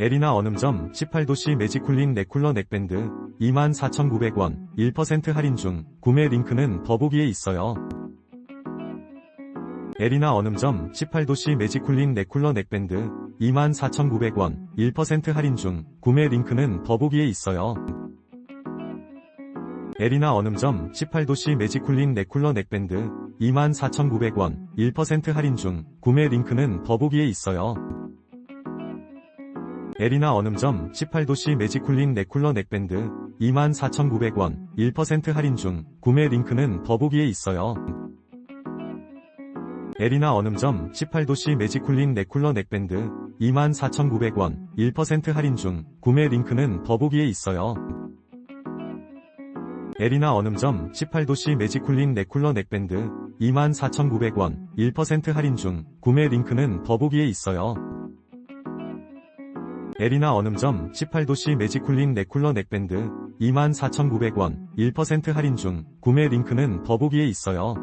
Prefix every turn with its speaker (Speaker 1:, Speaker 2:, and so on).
Speaker 1: 에리나 얼음점 18도시 매직쿨링 넥쿨러 넥밴드 24,900원 1% 할인 중 구매 링크는 더보기에 있어요. 에리나 얼음점 18도시 매직쿨링 넥쿨러 넥밴드 24,900원 1% 할인 중 구매 링크는 더보기에 있어요. 에리나 얼음점 18도시 매직쿨링 넥쿨러 넥밴드 24,900원 1% 할인 중 구매 링크는 더보기에 있어요. 에리나 얼음점 18도시 매직쿨링 넥쿨러 넥밴드 24,900원 1% 할인 중 구매 링크는 더보기에 있어요. 에리나 얼음점 18도시 매직쿨링 넥쿨러 넥밴드 24,900원 1% 할인 중 구매 링크는 더보기에 있어요. 에리나 얼음점 18도시 매직쿨링 넥쿨러 넥밴드 24,900원 1% 할인 중 구매 링크는 더보기에 있어요. 에리나 얼음점 18도시 매직쿨링 넥쿨러 넥밴드 24,900원 1% 할인 중 구매 링크는 더보기에 있어요.